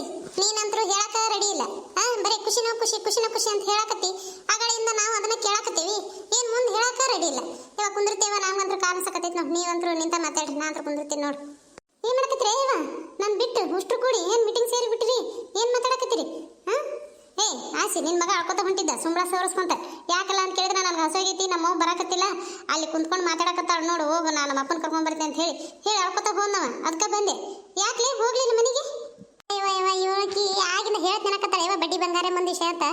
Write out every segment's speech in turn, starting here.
ಆಸಿ ನೀನಂತರೂ ಹೇಳಕ ರೆಡಿ ಇಲ್ಲ. ಆ, ಬರೀ ಖುಷಿನೋ ಖುಷಿ, ಖುಷಿನ ಖುಷಿ ಅಂತ ಹೇಳಕತ್ತಿ. ಆಗಳಿಂದ ನಾವು ಅದನ್ನ ಕೇಳಕತ್ತೀವಿ. ಏನ್ ಮುಂದೆ ಹೇಳಕ ರೆಡಿ ಇಲ್ಲ. ಇವಾಗ ಕುಂದಿರ್ತೇವ ನಮ್ಗಂತೂ ಕಾಣಿಸಕತ್ತೈತಿ ನೋಡಿ. ನೀವಂತರೂ ನಿಂತ ಮಾತಾಡ್ರಿ ನಾ ಅಂತೂ ಕುಂದಿರ್ತೀನಿ ನೋಡು. ಏನ್ ಮಾಡಕತ್ತೀರಿ ಇವ ನನ್ ಬಿಟ್ಟು ಉಷ್ಟ್ರು ಕೂಡಿ ಏನ್ ಮೀಟಿಂಗ್ ಸೇರಿ ಬಿಟ್ಟಿರಿ ಏನ್ ಮಾತಾಡಕತ್ತೀರಿ? ಹಾ ಏ ಆಸಿ ನಿನ್ ಮಗ ಅಳ್ಕೊತ ಹೊಂಟಿದ್ದ. ಸುಂಬಳ ಸವರಿಸ್ಕೊಂತ. ಯಾಕಲ್ಲ ಅಂತ ಕೇಳಿದ್ರೆ ನನಗೆ ಹಸೋಗೈತಿ ನಮ್ಮ ಅವ್ವ ಬರಾಕತ್ತಿಲ್ಲ. ಅಲ್ಲಿ ಕುಂತ್ಕೊಂಡು ಮಾತಾಡಕತ್ತಾಳ ನೋಡು, ಹೋಗು ನಾನು ನಮ್ಮ ಅಪ್ಪನ ಕರ್ಕೊಂಡ್ ಬರ್ತೀನಿ ಅಂತ ಹೇಳಿ. ಹೇಳಿ, ಅಳ್ಕೊತ ಹೋದ್ನವ. ಅದಕ್ಕೆ ಬಂದೆ. ಯಾಕ್ಲೇ ಹೋಗ್ಲಿ ಮನೆಗೆ? ಅಯ್ಯೋ ಆಗಿನ ಆಗಿಂದ ಹೇಳ್ತ ನೆನಕತ್ತಾಳೆ, ಇವ ಬಡ್ಡಿ ಬಂಗಾರ ಮಂದಿ ಅಂತ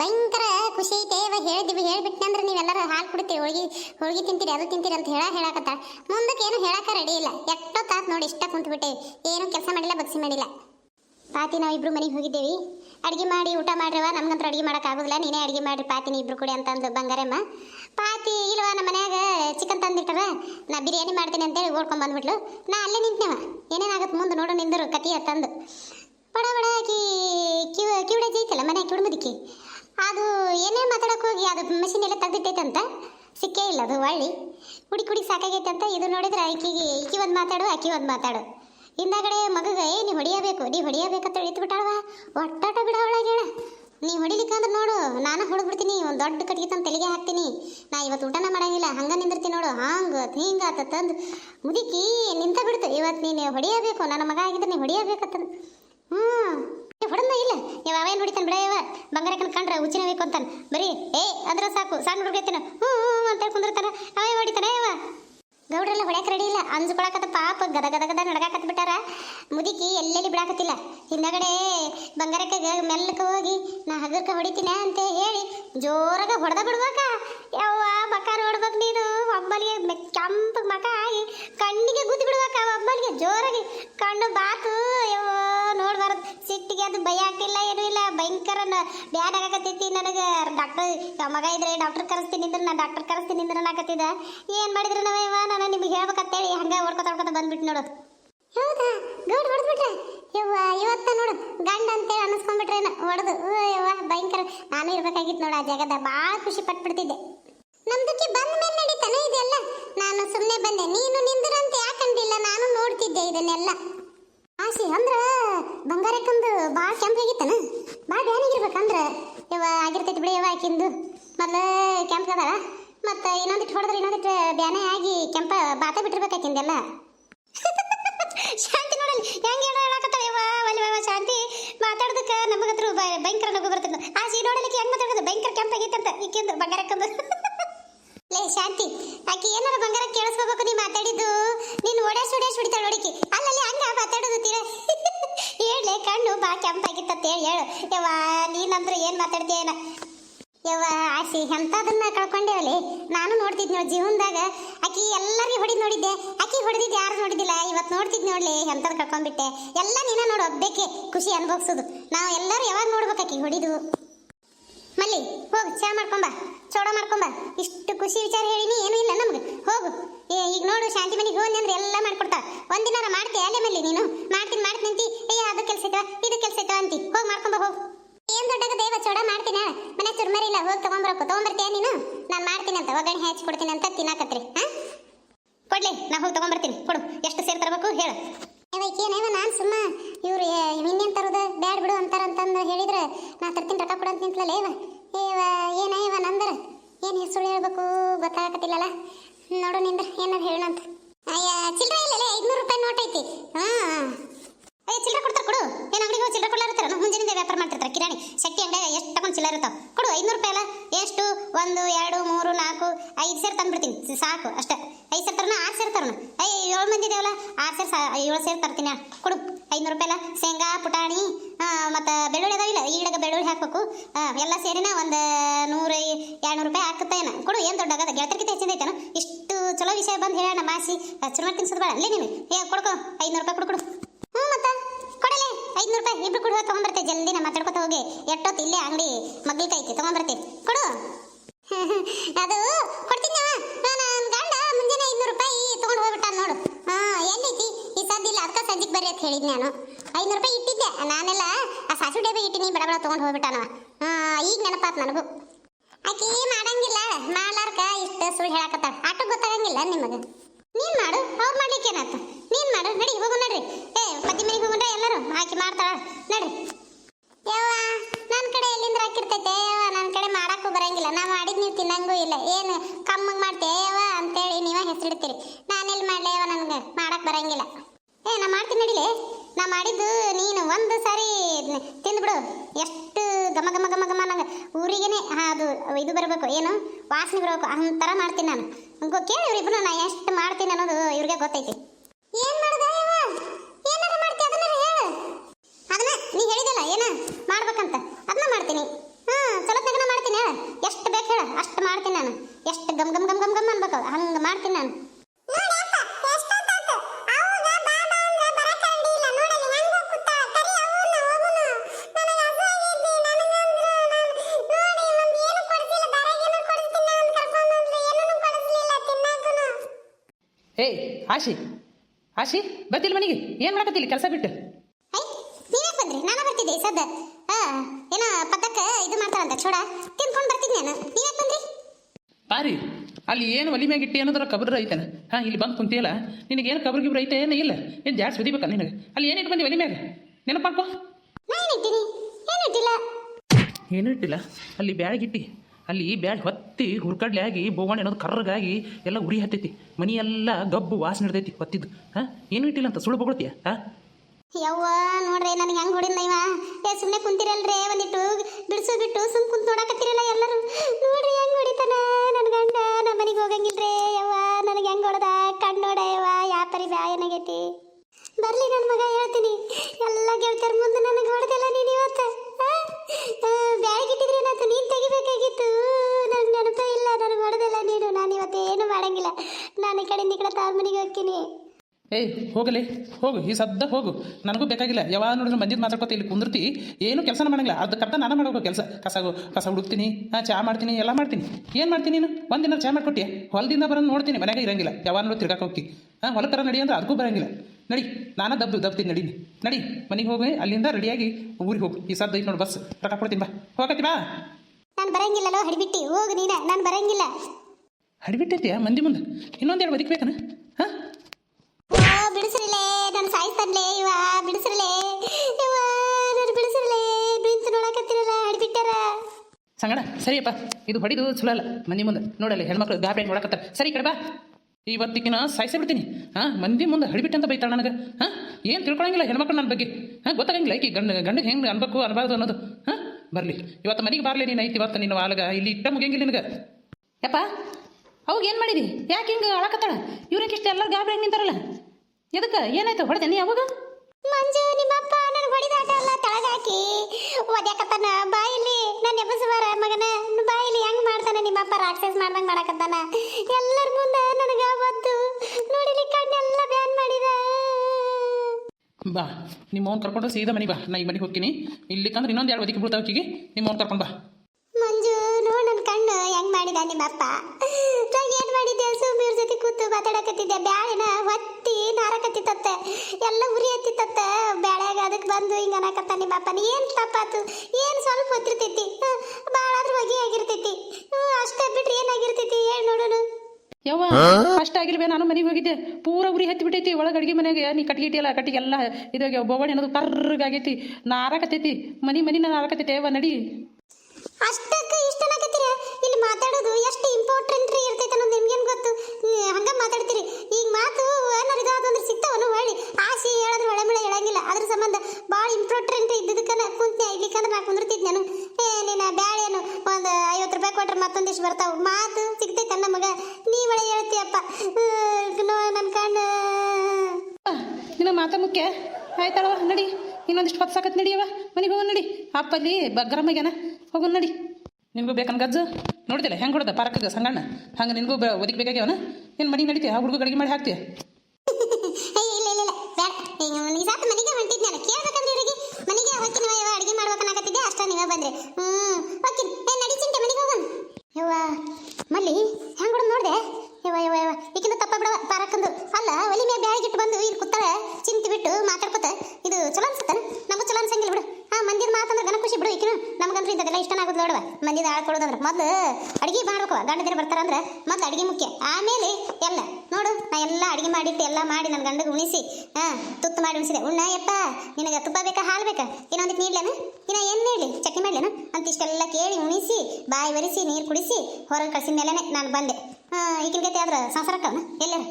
ಭಯಂಕರ ಖುಷಿ ಐತೆ, ಇವ ಹೇಳಿದಿವಿ, ಹೇಳ್ಬಿಟ್ನೆ ಅಂದ್ರೆ ನೀವೆಲ್ಲರೂ ಹಾಲು ಕುಡಿತೀರಿ, ಹೋಳಿಗೆ ಹೋಳಿಗೆ ತಿಂತೀರಿ, ಅದು ತಿಂತೀರಿ ಅಂತ ಹೇಳ ಹೇಳಕತ್ತಾಳ. ಮುಂದಕ್ಕೆ ಏನು ಹೇಳಕ ರೆಡಿ ಇಲ್ಲ. ಎಷ್ಟೊತ್ತಾತ್ ನೋಡಿ ಇಷ್ಟ ಕುಂತ್ಬಿಟ್ಟೇವಿ ಏನು ಕೆಲಸ ಮಾಡಿಲ್ಲ, ಬಗ್ಸಿ ಮಾಡಿಲ್ಲ. ಪಾತಿ ನಾವು ಇಬ್ರು ಮನೆಗೆ ಹೋಗಿದ್ದೇವಿ. ಅಡಿಗೆ ಮಾಡಿ, ಊಟ ಮಾಡ್ರವ ನಮ್ಗಂತ ಅಡಿಗೆ ಮಾಡಕ್ ಆಗುದಿಲ್ಲ ನೀನೇ ಅಡಿಗೆ ಮಾಡಿರಿ ಪಾತಿನಿ ಇಬ್ರು ಕೂಡಿ ಅಂತಂದು ಬಂಗಾರಮ್ಮ. ಪಾತಿ ಇಲ್ವಾ ನಮ್ಮ ಮನ್ಯಾಗ, ಚಿಕನ್ ತಂದಿಟ್ಟವ. ನಾ ಬಿರಿಯಾನಿ ಮಾಡ್ತೀನಿ ಅಂತೇಳಿ ಓಡ್ಕೊಂಡು ಬಂದ್ಬಿಟ್ಲು ನಾ ಅಲ್ಲೇ ನಿಂತೇವ ಏನೇನಾಗುತ್ತೆ ಮುಂದೆ ನೋಡು ನಿಂದರು ಕತಿಯ ತಂದು. ಬಡ ಬಡ ಆಕಿ ಕಿವ ಕಿವಿಡಜಿ ಐತಲ್ಲ ಮನೆ ಕಿವಿಡ್ಮದಿಕ್ಕಿ ಅದು ಏನೇ ಮಾತಾಡಕ್ಕೆ ಹೋಗಿ ಅದು ಮೆಷಿನ್ ಎಲ್ಲ ಅಂತ ಸಿಕ್ಕೇ ಇಲ್ಲ ಅದು ಒಳ್ಳಿ ಕುಡಿ ಕುಡಿ ಸಾಕಾಗೈತೆ ಅಂತ ಇದು ನೋಡಿದ್ರೆ ಆಕಿಗೆ ಈಕಿ ಒಂದು ಮಾತಾಡು, ಆಕಿ ಒಂದು ಮಾತಾಡು. ಹಿಂದಾಗಡೆ ಮಗಗ, ಏ, ನೀ ಹೊಡಿಯಬೇಕು, ನೀ ಹೊಡಿಯಬೇಕಂತ ಇತ್ತು ಬಿಟ್ಟಾಳವ ಒಟ್ಟಾಟ ಬಿಡ ಒಳಗೇಳ ನೀ ಹೊಡಿಲಿಕ್ಕಂದ್ರೆ ನೋಡು, ನಾನು ಹೊಡೆದ್ಬಿಡ್ತೀನಿ ಒಂದು ದೊಡ್ಡ ಕಟ್ಗೆ ತಂದು ತಲೆಗೆ ಹಾಕ್ತೀನಿ. ನಾ ಇವತ್ತು ಊಟನ ಮಾಡಂಗಿಲ್ಲ, ಹಂಗೆ ನಿಂದಿರ್ತೀನಿ ನೋಡು, ಹಾಂಗ, ಹಿಂಗೆ ಆತ ತಂದು ಮುದುಕಿ ನಿಂತ ಬಿಡ್ತು. ಇವತ್ತು ನೀನು ಹೊಡಿಯಬೇಕು, ನನ್ನ ಮಗ ಆಗಿದ್ರೆ ನೀ ಹೊಡಿಯಬೇಕಂತ. ಹ್ಞೂ ಹೊಡೆದ, ಇಲ್ಲ. ಯಾವ ಅವೇನು ಹೊಡಿತಾನೆ ಬಿಡ ಯಾವ ಬಂಗಾರಕ್ಕನ ಕಂಡ್ರೆ ಉಚ್ಚಿನ ಬೇಕು ಅಂತಾನೆ. ಬರೀ, ಏ, ಅದ್ರ ಸಾಕು, ಸಣ್ಣ ಹುಡುಗೈತೇನ ಹ್ಞೂ ಅಂತ ಕುಂದಿರ್ತಾನೆ. ಅವೇ ಹೊಡಿತಾನೆ ಯಾವ ಗೌಡ್ರೆಲ್ಲ ಹೊಡ್ಯಾಕ ರೆಡಿ ಇಲ್ಲ. ಅಂಜ್ಕೊಳಕತ್ತ ಪಾಪ ಗದ ಗದ ಗದ ನಡಗಾಕತ್ ಬಿಟ್ಟಾರ. ಮುದುಕಿ ಎಲ್ಲೆಲ್ಲಿ ಬಿಡಾಕತ್ತಿಲ್ಲ. ಹಿಂದಗಡೆ ಬಂಗಾರಕ್ಕೆ ಮೆಲ್ಲಕ ಹೋಗಿ, ನಾ ಹಗರ್ಕ ಹೊಡಿತೀನ ಅಂತ ಹೇಳಿ ಜೋರಾಗ ಹೊಡೆದ ಬಿಡ್ಬೇಕ. ಯವ್ವ ಮಕ ನೋಡ್ಬೇಕು ನೀನು. ಒಬ್ಬಲಿಗೆ ಮೆ- ಕೆಂಪು ಮಕ ಆಗಿ ಕಣ್ಣಿಗೆ ಗುದ್ದು ಬಿಡ್ಬೇಕ ಒಬ್ಬಲಿಗೆ. ಜೋರಾಗಿ ಕಣ್ಣು ಬಾತು ಸಿಟ್ಟಿಗೆ ಅದು ಭಯ ಆಗ್ತಿಲ್ಲ, ಏನೂ ಇಲ್ಲ. ಭಯಂಕರ ಬ್ಯಾನ್ ಆಗಕತ್ತೈತಿ ನನಗೆ. ಡಾಕ್ಟರ್ ಮಗ ಇದ್ರೆ ಡಾಕ್ಟರ್ ಕರೆಸ್ತೀನಿ ಅಂದ್ರೆ ನಾ ಡಾಕ್ಟರ್ ಕರೆಸ್ತೀನಿ ಅಂದ್ರೆ ನಾಕತ್ತಿದ ಏನ್ ಮಾಡಿದ್ರೆ ನಾವೇವ ನಾನು ನಿಮ್ಗೆ ಹೇಳ್ಬೇಕಂತೇಳಿ ಹಂಗ ಓಡ್ಕೊತ ಓಡ್ಕೊತ ಬಂದ್ಬಿಟ್ಟು ನೋಡು. ಹೌದಾ? ಗೌಡ್ ಹೊಡೆದ್ಬಿಟ್ರೆ? ಯವ್ವ, ಇವತ್ತ ನೋಡು, ಗಂಡ ಅಂತೇಳಿ ಅನ್ನಿಸ್ಕೊಂಡ್ಬಿಟ್ರೆ ಹೊಡೆದು? ಯವ್ವ, ಭಯಂಕರ. ನಾನು ಇರ್ಬೇಕಾಗಿತ್ತು ನೋಡು ಆ ಜಾಗದ ಭಾಳ ಖುಷಿ ಪಟ್ಬಿಡ್ತಿದ್ದೆ. ನಮ್ದಕ್ಕೆ ಬಂದ ಮೇಲೆ ನಡೀತಾನೆ ಇದೆಲ್ಲ? ನಾನು ಸುಮ್ಮನೆ ಬಂದೆ. ನೀನು ನಿಂದಿರಂತ ಯಾಕಂದಿಲ್ಲ ನಾನು ನೋಡ್ತಿದ್ದೆ ಇದನ್ನೆಲ್ಲ. ಆಸಿ ಅಂದ್ರ ಬಂಗಾರಕ್ಕಂದು ಭಾಳ ಕೆಂಪಾಗಿತ್ತನ ಭಾಳ ಬ್ಯಾನಿಗಿರ್ಬೇಕಂದ್ರ ಇವ ಆಗಿರ್ತೈತಿ ಬಿಡಿ ಇವ ಆಕಿಂದು. ಮೊದ್ಲ ಕೆಂಪ್ ಅದಾಳ. ಮತ್ತ ಇನ್ನೊಂದಿಟ್ಟು ಹೊಡೆದ್ರೆ ಇನ್ನೊಂದಿಟ್ಟು ಬ್ಯಾನೆ ಆಗಿ ಕೆಂಪ ಬಾತ ಬಿಟ್ಟಿರ್ಬೇಕಾಕಿಂದೆಲ್ಲ ಶಾಂತಿ ನೋಡಲ್ಲಿ, ಹೆಂಗೆ ಹೇಳ ಹೇಳಕತ್ತಾಳೆ ಯವ್ವ ಒಲ್ಲಿ ಯವ್ವ, ಶಾಂತಿ. ಮಾತಾಡೋದಕ್ಕ ನಮಗತ್ರ ಭಯಂಕರ ನಗು ಬರ್ತದ. ಆಸಿ ನೋಡಲಿಕ್ಕೆ ಹೆಂಗ್ ಮಾತಾಡೋದು? ಭಯಂಕರ ಕೆಂಪಾಗಿತ್ತಂತ ಈಕಿಂದು ಬಂಗಾರಕ್ಕಂದು. ಲೇ, ಶಾಂತಿ, ಆಕಿ ಏನಾರ ಬಂಗಾರ ಕೇಳಿಸ್ಕೋಬೇಕು ನೀ ಮಾತಾಡಿದ್ದು? ನೀನು ಓಡಾಸ್ ಓಡಾಸ್ ಹೊಡಿತಾಳ ನೋಡಿಕಿ. ಅಲ್ಲಲ್ಲಿ ಹೇಳಲೆ ಕಣ್ಣು ಬಾ ಕೆಂಪಾಗಿತ್ತಂತ ಹೇಳಿ ಹೇಳು. ಯವ್ವ, ನೀನಂದ್ರೆ ಏನ್ ಮಾತಾಡ್ತೀಯ ಯವ್ವ ಆಸಿ ಎಂಥದನ್ನ ಕಳ್ಕೊಂಡೇವಲ್ಲಿ ನಾನು ನೋಡ್ತಿದ್ದೆ ನೋಡಿ, ಜೀವನದಾಗ ಆಕಿ ಎಲ್ಲರಿಗೂ ಹೊಡಿದ್ ನೋಡಿದ್ದೆ. ಆಕಿ ಹೊಡೆದಿದ್ದು ಯಾರು ನೋಡಿದ್ದಿಲ್ಲ? ಇವತ್ತು ನೋಡ್ತಿದ್ ನೋಡ್ಲಿ ಎಂಥದ್ದು ಕಳ್ಕೊಂಡ್ಬಿಟ್ಟೆ. ಎಲ್ಲ ನೀನ ನೋಡು ಒಬ್ಬೇಕೆ ಖುಷಿ ಅನ್ಭವಿಸೋದು. ನಾವು ಎಲ್ಲರೂ ಯಾವಾಗ ನೋಡ್ಬೇಕು ಆಕಿ, ಹೊಡಿದು. ಮಲ್ಲಿ, ಹೋಗು, ಚಾ ಮಾಡ್ಕೊಂಬ ಚೋಡ ಮಾಡ್ಕೊಂಬ ಇಷ್ಟು ಖುಷಿ ವಿಚಾರ ಹೇಳಿನಿ, ಏನೂ ಇಲ್ಲ ನಮ್ಗೆ. ಹೋಗು. ಈಗ ನೋಡು, ಶಾಂತಿ ಮನೆಗೆ ಹೋಗಿ ಅಂದ್ರೆ ಎಲ್ಲ ಮಾಡ್ಕೊಡ್ತಾ. ಒಂದಿನಾರ ಮಾಡ್ತೀಯ ಅಲ್ಲೇ ಮಲ್ಲಿ ನೀನು? ಮಾಡ್ತೀನಿ ಮಾಡ್ತೀನಿ ಅಂತಿ. ಏ ಅದು ಕೆಲಸ ಐತವ ಇದು ಕೆಲಸ ಐತವ ಅಂತಿ? ಹೋಗಿ ಮಾಡ್ಕೊಂಬ ಹೋಗು. ಏನ್ ದೊಡ್ಡಗ ದೇವ, ಚೋಡ ಮಾಡ್ತೀನಿ? ಮನೆ ಚುರ್ಮರಿ ಇಲ್ಲ, ಹೋಗಿ ತಗೊಂಬರಬೇಕು ತೊಗೊಂಬರ್ತೀಯ ನೀನು? ನಾನು ಮಾಡ್ತೀನಿ ಅಂತ, ಒಗ್ಗರಣೆ ಹಚ್ಚಿ ಕೊಡ್ತೀನಿ ಅಂತ ತಿನ್ನಾಕತ್ರಿ, ಹಾ? ಕೊಡ್ಲಿ, ನಾ ಹೋಗಿ ತಗೊಂಬರ್ತೀನಿ. ಕೊಡು, ಎಷ್ಟು ಸೇರ್ ತರಬೇಕು ಹೇಳು. ಏನೇವ ನಾನು ಸುಮ್ಮ, ಇವ್ರು ಬಿಡು ಅಂತಾರಂತಂದು ಹೇಳಿದ್ರೆ, ನಾ ತರ್ತೀನಿ ರೊಕ್ಕ ಕೊಡಂತ ಅಂತ ಇವ. ಏವ ಏನ ಇವ ನಂದರ? ಏನು ಹೆಸರು ಹೇಳ್ಬೇಕು ಗೊತ್ತಾಗತ್ತಿಲ್ಲಲ್ಲ ನೋಡು ನಿಂದ್ರ ಏನಾರು ಹೇಳಂತ ಅಯ್ಯ, ಚಿಲ್ಲರೆ ಇಲ್ಲಲೇ, ಐದ್ನೂರು ರೂಪಾಯಿ ನೋಟ್ ಐತಿ. ಹಾ. ಅಯ್ಯ, ಚಿಲ್ಲರೆ ಕೊಡ್ತಾರೆ ಕೊಡು. ಏನು ಅಂಗಡಿಗೆ ಚಿಲ್ಲರೆ ಕೊಡ್ಲಾರ ಇರ್ತಾರ ಮುಂಜಾನಿಂದ ವ್ಯಾಪಾರ ಮಾಡ್ತಿರ್ತಾರೆ. ಕಿರಾಣಿ ಶಕ್ತಿ ಅಂಗಡಿಯಾಗ ಎಷ್ಟು ತಗೊಂಡು ಚಿಲ್ಲರೆ ಇರ್ತಾವ? ಕೊಡು, ಐದ್ನೂರು ರೂಪಾಯಿ ಅಲ್ಲ, ಎಷ್ಟು? ಒಂದು, ಎರಡು, ಮೂರು, ನಾಲ್ಕು, ಐದು ಸೇರಿ ತಂದ್ಬಿಡ್ತೀನಿ. ಸಾಕು, ಅಷ್ಟೇ. ಐದು ಸೇರು ತರೋಣ ಆರು ಸೇರು ಅಯ್ಯ ಏಳು ಮಂದಿ ಇದೇವಲ್ಲ? ಆರು ಸೇರ್ ಏಳು ಸೇರ್ ತರ್ತೀನಿ. ಕೊಡು. ಐನೂರು ರೂಪಾಯಿ ಅಲ್ಲ ಶೇಂಗಾ, ಪುಟಾಣಿ ಮತ್ತು ಬೆಳ್ಳುಳ್ಳಿ ಅದಾವಿಲ್ಲ? ಈಡಾಗ ಬೆಳ್ಳುಳ್ಳಿ ಹಾಕಬೇಕು. ಎಲ್ಲ ಸೇರಿನ ಒಂದು ನೂರು ಎರಡ್ನೂರು ರೂಪಾಯಿ ಹಾಕುತ್ತಾ ಕೊಡು, ಏನು ದೊಡ್ಡ ಆಗದ ಗೆಳತರ್ಕಿಂತ ಹೆಚ್ಚಿಂದ ಐತೇನು? ಇಷ್ಟು ಚಲೋ ವಿಷಯ ಬಂದು ಹೇಳ ನಮ್ಮ ಆಸಿ ಚುರುಮರ್ ತಿನ್ಸೋದು ಬೇಡ. ಅಲ್ಲೇ ನೀನು. ಏ, ಕೊಡ್ಕೊ. ಐನೂರು ರೂಪಾಯಿ ಕೊಡು ಕೊಡು. ಹ್ಞೂ, ಮತ್ತೆ? ಕೊಡಲೇ. ಐನೂರು ರೂಪಾಯಿ. ಇಬ್ರು ಕೊಡುವ ತಗೊಂಬರ್ತೇವೆ ಜಲ್ದಿ ನಾ ಮಾತಾಡ್ಕೊತ ಹೋಗಿ. ಎಷ್ಟೊತ್ತು ಇಲ್ಲೇ ಅಂಗಡಿ ಮಗ್ಲಿಕ ಐತಿ ತಗೊಂಬರ್ತೀವಿ ಕೊಡು. ಅದು, ಕೊಡ್ತೀನಿ. ಹೋಗ್ಬಿಟ್ಟ ನೋಡು. ಹಾ ಎಲ್ಲೈತಿ ಈ ಸದ್ದಿಲ್ಲ ಅದಕ್ಕೆ ಸಂಜಿಗೆ ಬರ್ರಿ ಅಂತ ಹೇಳಿದ್ ನಾನು. ಐನೂರು ರೂಪಾಯಿ ಇಟ್ಟಿದ್ದೆ. ನಾನೆಲ್ಲ ಆ ಸಾಸು ಡೇಬಿ ಇಟ್ಟಿನಿ, ಬಡ ಬಡ ತೊಗೊಂಡು ಹೋಗ್ಬಿಟ್ಟಾನವ. ಈಗ ನೆನಪಾತ್ ನನಗೂ. ಆಕಿ ಮಾಡಂಗಿಲ್ಲ? ಮಾಡ್ಲಾರ್ಕ ಇಷ್ಟ ಸುಳ್ಳು ಹೇಳಕತ್ತಾಳ. ಆಟ ಗೊತ್ತಾಗಂಗಿಲ್ಲ ನಿಮಗೆ. ನೀನ್ ಮಾಡು ಅವ್ರು ಮಾಡ್ಲಿಕ್ಕೆ ಏನಾಯ್ತು ನೀನ್ ಮಾಡು ನಡಿ ಹೋಗು ನಡ್ರಿ. ಏ, ಪತಿ ಮನೆಗೆ ಹೋಗೋಣ ಎಲ್ಲರೂ ಆಕಿ ಮಾಡ್ತಾಳ. ನಡ್ರಿ. ಯವ್ವ ನನ್ನ ಕಡೆ ಎಲ್ಲಿಂದ ಹಾಕಿರ್ತೈತೆ? ನನ್ನ ಕಡೆ ಮಾಡಕ್ಕೂ ಬರಂಗಿಲ್ಲ ನಾ ಮಾಡಿದ್ ನೀವು ತಿನ್ನಂಗೂ ಇಲ್ಲ. ಏನು ಕಮ್ಮಗ್ ಮಾಡ್ತೀಯ? ಯವ್ವ ಅಂತೇಳಿ ನೀವ ಹೆಸರಿಡ್ತೀರಿ. ನಾನೆಲ್ಲಿ ಮಾಡ್ಲೇವ ನನ್ಗೆ? ಮಾಡಕ್ ಬರಂಗಿಲ್ಲ. ಏ, ನಾ ಮಾಡ್ತೀನಿ ನಡಿಲೆ. ನಾ ಮಾಡಿದ್ದು ನೀನು ಒಂದು ಸಾರಿ ತಿಂದ್ಬಿಡು. ಎಷ್ಟು ಘಮ ಘಮ ಘಮ ಘಮ ನಂಗೆ ಊರಿಗೇನೆ ಅದು ಇದು ಬರಬೇಕು. ಏನು? ವಾಸನೆ ಬರಬೇಕು. ಅಂತರ ಮಾಡ್ತೀನಿ ನಾನು. ಕೇಳಿ ಇವ್ರಿಬ್ರು ನಾ ಎಷ್ಟು ಮಾಡ್ತೀನಿ ಅನ್ನೋದು ಇವ್ರಿಗೆ ಗೊತ್ತೈತಿ ಏನ್ ಮಾಡ್ದೆ ಯವ್ವ ಏನಾರ ಮಾಡ್ತಿ ಅದನ್ನ ಹೇಳು ಅದನ್ನ ನೀ ಹೇಳಿದಲ್ಲ ಏನ ಮಾಡ್ಬೇಕಂತ ಅದನ್ನ ಮಾಡ್ತೀನಿ ಹಾ ಚಲೋತ್ನಾಗನ ಮಾಡ್ತೀನಿ ಹೇಳ ಎಷ್ಟು ಬೇಕು ಹೇಳ ಅಷ್ಟು ಮಾಡ್ತೀನಿ ನಾನು ಎಷ್ಟು ಗಮ್ ಗಮ್ ಗಮ್ ಗಮ್ ಗಮ್ ಅನ್ಬೇಕು ಹಂಗೆ ಮಾಡ್ತೀನಿ ನಾನು ಏಯ್ ಆಶಿ ಆಶಿ ಬರ್ತಿಲ್ಲ ಮನೆಗೆ. ಏನು ಮಾಡಕತ್ತಿಲ್ಲ ಕೆಲಸ ಬಿಟ್ಟು. ಬಾರಿ ನೀವೇ ಬಂದ್ರಿ? ನಾನು ಬರ್ತಿದ್ದೆ ಸದ್ದ. ಆ ಏನೋ ಪದಕ್ಕ ಇದು ಮಾಡ್ತಾರಂತ ಚೋಡ. ತಿನ್ಕೊಂಡು ಬರ್ತಿದ್ದೆ ನಾನು. ನೀವೇ ಬಂದ್ರಿ? ಪಾರಿ ಅಲ್ಲಿ ಏನು ಒಲಿ ಮ್ಯಾಗ ಇಟ್ಟಿ ಅನ್ನೋದ್ರ ಕಬ್ರ ಐತನ? ಹಾಂ ಇಲ್ಲಿ ಬಂದು ಕುಂತಿಯಲ್ಲ. ಏನು ಕಬ್ರ ಗಿಬ್ರ ಐತೆ ಏನು ಇಲ್ಲ. ಏನು ಜಾಸ್ತಿ ಹೊದಿಬೇಕ ನಿನಗೆ? ಅಲ್ಲಿ ಏನಿಟ್ಟು ಬಂದಿ ಒಲಿ ಮ್ಯಾಗ? ನೆನಪಾಕೋ ಏನಿಟ್ಟಿಲ್ಲ ಏನೂ ಇಟ್ಟಿಲ್ಲ? ಅಲ್ಲಿ ಬ್ಯಾಗಿಟ್ಟಿ ಅಲ್ಲಿ ಬ್ಯಾಗ್ ಹೊತ್ತಿ ಹುರ್ಕಡ್ಲೆ ಆಗಿ ಬೋಗಣೆ ಅನ್ನೋದು ಕರ್ರಗಾಗಿ ಎಲ್ಲ ಉರಿ ಹತ್ತೈತಿ. ಮನೆಯೆಲ್ಲ ಗಬ್ಬು ವಾಸನೆ ಹಿಡ್ದೈತಿ ಹೊತ್ತಿದ್ದು. ಹಾಂ? ಏನೂ ಇಟ್ಟಿಲ್ಲ ಅಂತ ಸುಳ್ಳು ಬೊಗಳ್ತೀಯ? ಹಾಂ? ಯವ್ವ, ನೋಡ್ರಿ, ನನಗೆ ಹೆಂಗ್ ಹೊಡಿಲ್ಲ ಇವ? ಏ ಸುಮ್ಮನೆ ಕುಂತಿರಲ್ರಿ ಒಂದಿಟ್ಟು ಬಿಡಿಸು ಬಿಟ್ಟು ಸುಮ್ ಕುಂತ್ ನೋಡಕತ್ತಿರಲ್ಲ ಎಲ್ಲರೂ ನೋಡ್ರಿ ಹೆಂಗ್ ಹೊಡಿತಾನ ನನ್ನ ಗಂಡ ನಮ್ಮ ಮನೆಗೆ ಹೋಗಂಗಿಲ್ರಿ ಯವ್ವ ನನಗೆ ಹೆಂಗ್ ಹೊಡೆದ ಕಣ್ಣು ನೋಡ ಯವ್ವ ಯಾಪರಿ ಬ್ಯಾಯನಾಗೈತಿ ಬರ್ಲಿ ನನ್ನ ಮಗ ಹೇಳ್ತೀನಿ ಎಲ್ಲ ಗೆಳತಿಯರ ಮುಂದೆ ನನಗೆ ಹೊಡೆದಿಲ್ಲ ನೀನು ಇವತ್ತು ಬ್ಯಾಗ್ ಇಟ್ಟಿದ್ರೆ ಏನಾಯ್ತು ನೀನು ತೆಗಿಬೇಕಾಗಿತ್ತು ನನಗೆ ನೆನಪ ಇಲ್ಲ ನನಗೆ ಹೊಡೆದಿಲ್ಲ ನೀನು ನಾನು ಇವತ್ತೇನು ಮಾಡಂಗಿಲ್ಲ ನಾನು ಈ ಕಡೆಯಿಂದ ಈ ಕಡೆ ತಾರ ಮನೆಗೆ ಹೋಗ್ತೀನಿ. ಏಯ್ ಹೋಗಲಿ. ಹೋಗು. ಈ ಸದ್ದ ಹೋಗು. ನನಗೂ ಬೇಕಾಗಿಲ್ಲ. ಯಾವಾಗ ನೋಡಿದ್ರೆ ಮಂದಿದ್ ಮಾತಾಡ್ಕೊತ ಇಲ್ಲಿ ಕುಂದಿರ್ತಿ. ಏನು ಕೆಲಸ ಮಾಡಂಗಿಲ್ಲ. ಅದು ಕರ್ತ ನಾನು ಮಾಡಬೇಕು ಕೆಲಸ. ಕಸ ಕಸ ಹುಡುಕ್ತೀನಿ ಹಾಂ ಚಾ ಮಾಡ್ತೀನಿ ಎಲ್ಲ ಮಾಡ್ತೀನಿ. ಏನು ಮಾಡ್ತೀನಿ ನೀನು? ಒಂದಿನ ಚಾ ಮಾಡ್ಕೊಟ್ಟಿ ಹೊಲದಿಂದ ಬರೋದು ನೋಡ್ತೀನಿ. ಮನೆಗೆ ಇರಂಗಿಲ್ಲ. ಯಾವಾಗ ನೋಡಿ ತಿರ್ಗಾಕ ಹೋಗ್ತಿ. ಹಾಂ ಹೊಲಕರ ನಡಿ ಅಂದ್ರೆ ಅದಕ್ಕೂ ಬರಂಗಿಲ್ಲ. ನಡಿ ನಾನು ದಬ್ದು ದಬ್ತೀನಿ ನಡಿ ನಡಿ ಮನೆಗೆ ಹೋಗಿ ಅಲ್ಲಿಂದ ರೆಡಿಯಾಗಿ ಊರಿಗೆ ಹೋಗು. ಈ ಸದ್ದ ಐತೆ ನೋಡಿ ಬಸ್. ರೊಕ್ಕ ಕೊಡ್ತೀನಿ ಬಾ. ಹೋಗತ್ತಿ ಬಾ. ನಾನು ಬರಂಗಿಲ್ಲಲೋ ಹಡಿಬಿಟ್ಟಿ. ಹೋಗು ನೀನ. ನಾನು ಬರಂಗಿಲ್ಲ. ಹಡಿಬಿಟ್ಟೈತಿಯಾ ಮಂದಿ ಮುಂದೆ. ಇನ್ನೊಂದೆರಡು ಬದುಕಬೇಕನ? ಹಾಂ? ಬಿಡಿಸ್ರಲೇ ನಾನು ಸಾಯಿಸ್ತಾನ್ಲೇ ಇವ ಬಿಡಿಸ್ರಲೇ ಇವ ನಾನು ಬಿಡಿಸ್ರಲೇ ನಿಂತು ನೋಡಕತ್ತಿರಲ್ಲ ಹಡಿಬಿಟ್ಟಾರ ಸಂಗಡ ಸರಿಯಪ್ಪ. ಇದು ಹೊಡಿದು ಚಲೋ ಅಲ್ಲ ಮಂದಿ ಮುಂದೆ. ನೋಡಲ್ಲ ಹೆಣ್ಮಕ್ಳು ಗಾಬರಿ ನೋಡಕತ್ತಾರ. ಸರಿ ಕಡಬ ಕಡೆ ಬಾ. ಇವತ್ತಿಗಿನ ಸಾಯಿಸೇ ಬಿಡ್ತೀನಿ ಹಾಂ ಮಂದಿ ಮುಂದೆ ಹಡಿಬಿಟ್ಟು ಅಂತ ಬೈತಾಳ ನನಗೆ. ಹಾಂ ಏನು ತಿಳ್ಕೊಳಂಗಿಲ್ಲ ಹೆಣ್ಮಕ್ಳು ನನ್ನ ಬಗ್ಗೆ. ಹಾಂ ಗೊತ್ತಾಗಂಗಿಲ್ಲ ಐಕಿ ಗಂಡ ಗಂಡಿಗೆ ಹೆಂಗೆ ಅನ್ಬೇಕು ಅನ್ಬಾರ್ದು ಅನ್ನೋದು. ಹಾಂ ಬರಲಿ. ಇವತ್ತು ಮನೆಗೆ ಬರ್ಲಿ ನೀನು ಐತಿ ಇವತ್ತು ನಿನ್ನ ಆಲಗ ಇಲ್ಲಿ ಇಟ್ಟ ಮುಗಿಯಂಗಿಲ್ಲ ನಿನಗೆ. ಯಪ್ಪ ಅವಾಗ ಏನು ಮಾಡಿದಿ? ಯಾಕೆ ಹಿಂಗೆ ಅಳಕತ್ತಾಳ? ಇವ್ರಿಗೆ ಇಷ್ಟ ಎಲ್ಲರೂ ಗಾಬರಿ ಹೆಂಗೆ ನಿಂತಾರಲ್ಲ? ಎದಕ್ಕೆ? ಏನಾಯ್ತು? ಹೊಡೆದೆ ನೀ ಯಾವಾಗ ಮಂಜು ನಿಮ್ಮಪ್ಪ ನನ್ನ ಹೊಡಿದಾಟ ಎಲ್ಲ ತಳಗಾಕಿ. ಒದ್ಯಾಕತ್ತಾನ ಬಾಯಿಲಿ ನನ್ನ ಎಬ್ಬಸುವಾರ ಮಗನ. ಬಾಯಿಲಿ ಹೆಂಗ್ ಮಾಡ್ತಾನೆ ನಿಮ್ಮಪ್ಪ ರಾಕ್ಷಸ ಮಾಡ್ದಂಗೆ ಮಾಡಕತ್ತಾನ. ಎಲ್ಲರ ಮುಂದೆ ನನಗ ಒದ್ದು. ನೋಡಿಲಿ ಕಣ್ಣೆಲ್ಲ ಬ್ಯಾನ್ ಮಾಡಿದ. ಬಾ ನಿಮ್ಮ ಅವ್ನು ಕರ್ಕೊಂಡು ಸೀದಾ ಮನೆ ಬಾ. ನಾ ಈ ಮನೆಗೆ ಹೋಗ್ತೀನಿ. ಇಲ್ಲಿಕಂದ್ರೆ ಇನ್ನೊಂದು ಎರಡು ಬದಿಗೆ ಬಿಡ್ತಾವ ಆಕಿಗೆ ನಿಮ್ಮ ಅವ್ನು ಕರ್ಕೊಂಡು ಬಾ. ಮಂಜು ನೋಡ್ ನನ್ನ ಕಣ್ಣು. ಹೆಂಗ್ ಮಾಡಿದ ನಿಮ್ಮಪ್ಪ ನಾ ಏನ್ ಮಾಡಿದ್ದೆ ಸುಮ್ಮೀರ್ ಜೊತೆ ಕೂತು ಮಾತಾಡಕತ್ತಿದ್ದೆ. ಬ್ಯಾಳಿನ ಹೊತ್ತಿ ನಾರಕತ್ತಿತ್ತತ್ತೆ ಎಲ್ಲ ಉರಿ ಹತ್ತಿತ್ತತ್ತೆ ಬ್ಯಾಳ್ಯಾಗ ಅದಕ್ಕೆ ಬಂದು ಹಿಂಗೆ ಅನ್ನಕತ್ತ ನಿಮ್ಮ ಅಪ್ಪನ ಏನು ತಪ್ಪಾತು? ಏನು ಸ್ವಲ್ಪ ಹೊತ್ತಿರ್ತೈತಿ ಭಾಳ ಆದ್ರೂ ಹೊಗೆ ಆಗಿರ್ತೈತಿ. ಹ್ಮ್, ಅಷ್ಟೇ ಬಿಟ್ರೆ ಏನಾಗಿರ್ತೈತಿ ಹೇಳಿ ನೋಡೋಣ. ಯವ್ವ ಅಷ್ಟಾಗಿಲ್ವೇ ನಾನು ಮನೆಗೆ ಹೋಗಿದ್ದೆ. ಪೂರ ಉರಿ ಹತ್ತಿ ಬಿಟ್ಟೈತಿ. ಒಳಗೆ ಅಡುಗೆ ಮನೆಗೆ ನೀ ಕಟ್ಗೆ ಇಟ್ಟಿಯಲ್ಲ ಕಟ್ಟಿಗೆ ಎಲ್ಲ ಇದಾಗ ಬೋಗಣಿ ಅನ್ನೋದು ಕರ್ರಗಾಗೈತಿ ನಾರಾಕತೈತಿ ಮನಿ ಮನಿನ ನಾರಾಕತೈತಿ ಯವ್ವ ನಡಿ. ಅಷ್ಟಕ್ಕೆ ಮಾತಾಡೋದು ಎಷ್ಟು ಇಂಪಾರ್ಟೆಂಟ್ ಇರ್ತೈತೆ ಅನ್ನೋದು ನಿಮ್ಗೇನು ಗೊತ್ತು? ಹಂಗ ಮಾತಾಡ್ತೀರಿ. ಈಗ ಮಾತು ಏನಾರು ಇದಾದ ಅಂದ್ರೆ ಸಿಗ್ತಾವನು ಹೊಳ್ಳಿ ಆಸೆ ಹೇಳಿದ್ರೆ ಹೊಳೆ ಮಳೆ ಹೇಳಂಗಿಲ್ಲ. ಅದ್ರ ಸಂಬಂಧ ಭಾಳ ಇಂಪಾರ್ಟೆಂಟ್ ಇದ್ದದಕ್ಕನ ಕುಂತ್ನೆ ಇಡ್ಲಿಕ್ಕಂದ್ರೆ ನಾ ಕುಂದಿರ್ತಿದ್ ನಾನು. ಏ, ನಿನ್ನ ಬ್ಯಾಳೇನು ಒಂದು ಐವತ್ತು ರೂಪಾಯಿ ಕೊಟ್ರೆ ಮತ್ತೊಂದಿಷ್ಟು ಬರ್ತಾವ. ಮಾತು ಸಿಗ್ತೈತೆ ನಮಗೆ ಮಗ. ನೀ ಹೇಳ್ತಿಯಪ್ಪ ಹೇಳ್ತೀಯಪ್ಪ ನನ್ನ ಕಣ್ಣು. ನಿನ್ನ ಮಾತಾ ಮುಖ್ಯ. ಆಯ್ತಾಳವ ನಡಿ. ಇನ್ನೊಂದಿಷ್ಟು ಹೊತ್ತು ಸಾಕತ್ ನಡಿಯವ ಮನೆಗೆ ಹೋಗೋಣ ನಡಿ. ಅಪ್ಪಲ್ಲಿ ಬಗ್ಗರಮ್ಮಗ್ಯಾನ ಹೋಗೋಣ ನಡಿ. ನಿಮಗೂ ಬೇಕನ್ ಗಜ್ಜು? ನೋಡ್ತಿಲ್ಲ, ಹೆಂಗೆ ಹೊಡೆದ ಪಾರ್ಕ್ಗೆ ಸಂಗಣ್ಣ. ಹಂಗೆ ನಿನಗೂ ಬ ಒದಗಿ ಬೇಕಾಗ್ಯಾವನ ಏನು ಮನೆ ನಡಿತೀಯ ಆ ಹುಡುಗ ಅಡುಗೆ ಮಾಡಿ ಹಾಕ್ತೀಯ ಇಲ್ಲ ಇಲ್ಲ ಇಲ್ಲ, ಬೇಡ. ಈಗ ಸಾತ್ ಮನೆಗೆ ಹೊಂಟಿದ್ನಲ್ಲ ಕೇಳ್ಬೇಕಂದ್ರೆ ಇವ್ರಿಗೆ ಮನೆಗೆ ಹೋಗ್ತೀನಿ ಯವ್ವ ಅಡಿಗೆ ಮಾಡ್ಬೇಕನ್ನಕತ್ತಿದ್ದೆ ಅಷ್ಟ ನೀವೇ ಬಂದ್ರಿ ಹ್ಮ್ ಹೋಗ್ತೀನಿ ಏ ನಡಿ ಚಿಂಟೆ ಮನೆಗೆ ಹೋಗೋಣ ಯವ್ವ ಮಲ್ಲಿ ಹೆಂಗ್ ಕೂಡ ನೋಡ್ದೆ ಯವ್ವ ಯವ್ವ ಯವ್ವ ಈಗಿನ ತಪ್ಪ ಬಿಡವ ಪಾರಕ್ಕಂದು ಅಲ್ಲ ಒಲಿ ಮ್ಯಾಗ ಬ್ಯಾಗಿಟ್ಟು ಬಂದು ಇಲ್ಲಿ ಕೂತಾಳೆ ಚಿಂತಿ ಬಿಟ್ಟು ಮಾತಾಡ್ಕೊತ ಇದು ಚಲೋ ಅನ್ಸುತ್ತಾನ ನಮಗೂ ಚಲೋ ಅನ್ಸಂಗಿಲ್ಲ ಬಿಡು ಹಾ ಮಂದಿದ ಮಾತಂದ್ರೆ ಗನ ಖುಷಿ ಬಿಡು ಈಕಿನ ನಮಗಂತೂ ಇಂಥದ್ದೆಲ್ಲ ನೋಡುವ. ಮಂದಿದ ಆಳು ಕೊಡೋದಂದ್ರೆ ಮೊದಲು ಅಡುಗೆ ಅಡಿಗೆ ಮಾಡ್ಬೇಕವ ಗಂಡದಿರು ಬರ್ತಾರಂದ್ರೆ ಮೊದಲು ಅಡಿಗೆ ಮುಖ್ಯ. ಆಮೇಲೆ ಎಲ್ಲ. ನೋಡು, ನಾ ಎಲ್ಲ ಅಡಿಗೆ ಮಾಡಿಟ್ಟು ಎಲ್ಲ ಮಾಡಿ ನನ್ನ ಗಂಡಗೆ ಉಣಿಸಿ ಹಾ ತುತ್ತು ಮಾಡಿ ಉಣಿಸಿದೆ. ಉಣ್ಣ, ಯಪ್ಪ, ನಿನಗೆ ತುಪ್ಪ ಬೇಕಾ, ಹಾಲು ಬೇಕಾ? ಇನ್ನೊಂದಿಟ್ಟು ನೀಡ್ಲೇನ? ಇನ್ನ ಏನು ನೀಡ್ಲಿ? ಚಟ್ನಿ ಮಾಡ್ಲೇನು? ಅಂತ ಇಷ್ಟೆಲ್ಲ ಕೇಳಿ ಉಣಿಸಿ, ಬಾಯಿ ಒರೆಸಿ, ನೀರು ಕುಡಿಸಿ ಹೊರಗೆ ಕಳಿಸಿದ ಮೇಲೆನೆ ನಾನು ಬಂದೆ. ಹಾ ಈಗಿನ ಗತಿ ಆದ್ರೆ ಸಂಸಾರಕ್ಕವನ ಎಲ್ಲರ?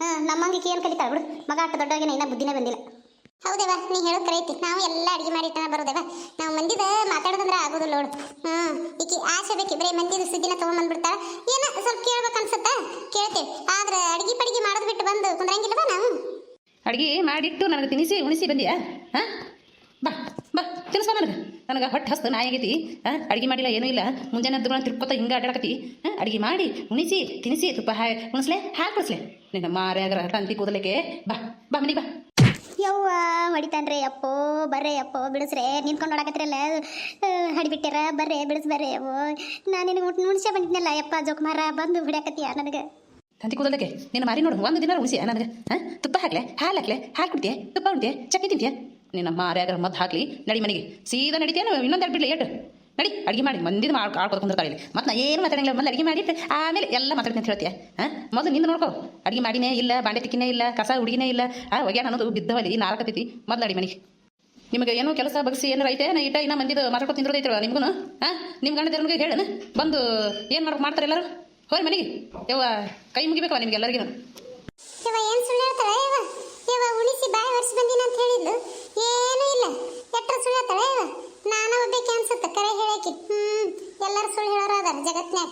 ಹಾ ನಮ್ಮಂಗಿಕೆ ಏನು ಕಲಿತಾಳ ಬಿಡು. ಮಗ ಅಟ್ಟ ದೊಡ್ಡವಾಗಿನ ಇನ್ನ ಬುದ್ಧಿನೇ ಬಂದಿಲ್ಲ. ಹೌದೇವ, ನೀ ಹೇಳೋ ಕರೈತಿ ನಾವು ಎಲ್ಲ ಅಡಿಗೆ ಮಾಡಿ ಇಟ್ಟ ಬರೋದೇವ. ನಾವು ಮಂದಿದ ಮಾತಾಡೋದಂದ್ರೆ ಆಗೋದಿಲ್ಲ ನೋಡು. ಹ್ಮ್, ಈಕಿ ಆಸೆ ಬೇಕಿ, ಬರೀ ಮಂದಿದ ಸುದ್ದಿನ ತೊಗೊಂಬಂದ್ಬಿಡ್ತಾಳ. ಏನ ಸ್ವಲ್ಪ ಕೇಳ್ಬೇಕು ಅನ್ಸುತ್ತಾ? ಕೇಳ್ತೇವೆ. ಆದ್ರೆ ಅಡಿಗೆ ಪಡಿಗೆ ಮಾಡೋದು ಬಿಟ್ಟು ಬಂದು ಕುಂದ್ರಂಗಿಲ್ಲವ ನಾವು? ಅಡುಗೆ ಮಾಡಿಟ್ಟು ನನಗೆ ತಿನಿಸಿ, ಉಣಿಸಿ ಬಂದಿಯಾ? ಹಾಂ? ಬಾ ಬಾ ತಿನ್ಸ ನನಗೆ. ನನಗೆ ಹೊಟ್ಟೆ ಹಸ್ತು ನಾಯಿ ಆಗೈತಿ. ಹಾಂ, ಅಡುಗೆ ಮಾಡಿಲ್ಲ, ಏನೂ ಇಲ್ಲ. ಮುಂಜಾನೆ ಎದ್ದು ತಿರ್ಕೋತ ಹಿಂಗೆ ಅಡ್ಡಾಡಕತ್ತಿ ಹಾಂ, ಅಡುಗೆ ಮಾಡಿ, ಉಣಿಸಿ ತಿನಿಸಿ ತುಪ್ಪ ಹಾಯ್, ಉಣಿಸ್ಲೆ, ಹಾಕಿ ಉಳಿಸ್ಲೆ ನಿನ್ನ ಮಾರ್ಯಾಗರ ತಂತಿ ಕೂದಲಿಕ್ಕೆ. ಬಾ ಬಾ ಮನೆಗೆ ಬಾ. ಯವ್ವ ಹೊಡಿತಾನ್ರಿ, ಅಪ್ಪೋ, ಬರ್ರೆ, ಅಪ್ಪೋ, ಬಿಡಿಸ್ರೆ. ನಿಂತ್ಕೊಂಡು ನೋಡಕತ್ತಿರಲ್ಲ ಹಡಿಬಿಟ್ಟಿರ ಬರ್ರೆ, ಬಿಡಿಸ್, ಬರ್ರೆ ಓ ನಾನು ನಿನಗೆ ಊಟ ನುಣ್ಸೆ ಬಂದಿದ್ನಲ್ಲ, ಯಪ್ಪ, ಜೋಕುಮಾರ, ಬಂದು ಹೊಡ್ಯಾಕತ್ತೀಯ ನನಗೆ. ತಂತಿ ಕೂದಲಕ್ಕೆ ನಿನ್ನ ಮಾರಿ ನೋಡು, ಒಂದು ದಿನ ಉಣಿಸಿ ನನಗೆ, ಹಾಂ? ತುಪ್ಪ ಹಾಕ್ಲೆ, ಹಾಲು ಹಾಕ್ಲೆ, ಹಾಲು ಕುಡ್ತೀಯ, ತುಪ್ಪ ಉಣ್ತೀಯ ಚಕ್ಕೆ ತಿಂತೀಯ? ನಿನ್ನ ಮಾರ್ಯಾಗರ ಮದ್ದು ಹಾಕ್ಲಿ, ನಡಿ ಮನೆಗೆ. ಸೀದಾ ನಡಿತೇನು ಇನ್ನೊಂದು ಎರಡು ಬಿಡ್ಲಿ ಏಟು ನಡಿ, ಅಡುಗೆ ಮಾಡಿ ಮಂದಿನ ಮಾಡಿ ಆಡ್ಕೊಡ್ಕೊಂಡ್ರೆ ಇಲ್ಲಿ ಮತ್ತೆ ನಾ ಏನು ಮಾತಾಡಿಲ್ಲ ಮೊದಲು ಅಡುಗೆ ಮಾಡಿ ಆಮೇಲೆ ಎಲ್ಲ ಮಾತಾಡ್ತೀನಿ ಅಂತ ಹೇಳ್ತೀಯ? ಹಾಂ? ಮೊದಲು ನಿಂದು ನೋಡ್ಕೋ. ಅಡುಗೆ ಮಾಡಿನೇ ಇಲ್ಲ, ಬಾಂಡೆ ತಿಕ್ಕಿನೇ ಇಲ್ಲ, ಕಸ ಹುಡುಗಿನೇ ಇಲ್ಲ. ಆ ಒಗ್ಯಾಣ ಅನ್ನೋದು ಬಿದ್ದವಲ್ಲ, ಈ ನಾಲ್ಕು ತಿತಿ ಮೊದಲು ಅಡಿ ಮನೆಗೆ. ನಿಮಗೆ ಏನೋ ಕೆಲಸ ಬಗ್ಸಿ ಏನಾರ ಐತೆ? ನಾ ಇಟ್ಟ ಇನ್ನೂ ಮಂದಿದು ಮಾತಾಡ್ಕೊ ತಿಂದ್ರೈತಿರ ನಿಮ್ಗೂ ಹಾಂ? ನಿಮ್ಮ ಗಂಡದವ್ರಿಗೆ ಹೇಳನ ಬಂದು ಏನು ಮಾಡಕ್ಕೆ ಮಾಡ್ತಾರೆ ಎಲ್ಲರೂ? ಹೋರಿ ಮನೆಗೆ. ಯವ್ವ, ಕೈ ಮುಗಿಬೇಕವ ನಿಮ್ಗೆ ಎಲ್ಲರಿಗೂ ಏನು ಸುಳ್ಳು ಹೇಳ್ತಾಳೆ ಯವ್ವ? ಯವ್ವ ಬಾಯಿ ವರ್ಷ ಬಂದಿನ ಅಂತ ಹೇಳಿದ್ಲು. ಏನೂ ಇಲ್ಲ. ಎಟ್ರ ಸುಳ್ಳು ಹೇಳ್ತಾಳೆ ಯವ್ವ? ನಾನು ಒಬ್ಬಕ್ಕೆ ಅನ್ಸುತ್ತೆ? ಕರೆ ಹೇಳಕ್ಕೆ. ಹ್ಮ್ ಎಲ್ಲರೂ ಸುಳ್ಳು ಹೇಳೋರು ಅದಾರ ಜಗತ್ನಾಗ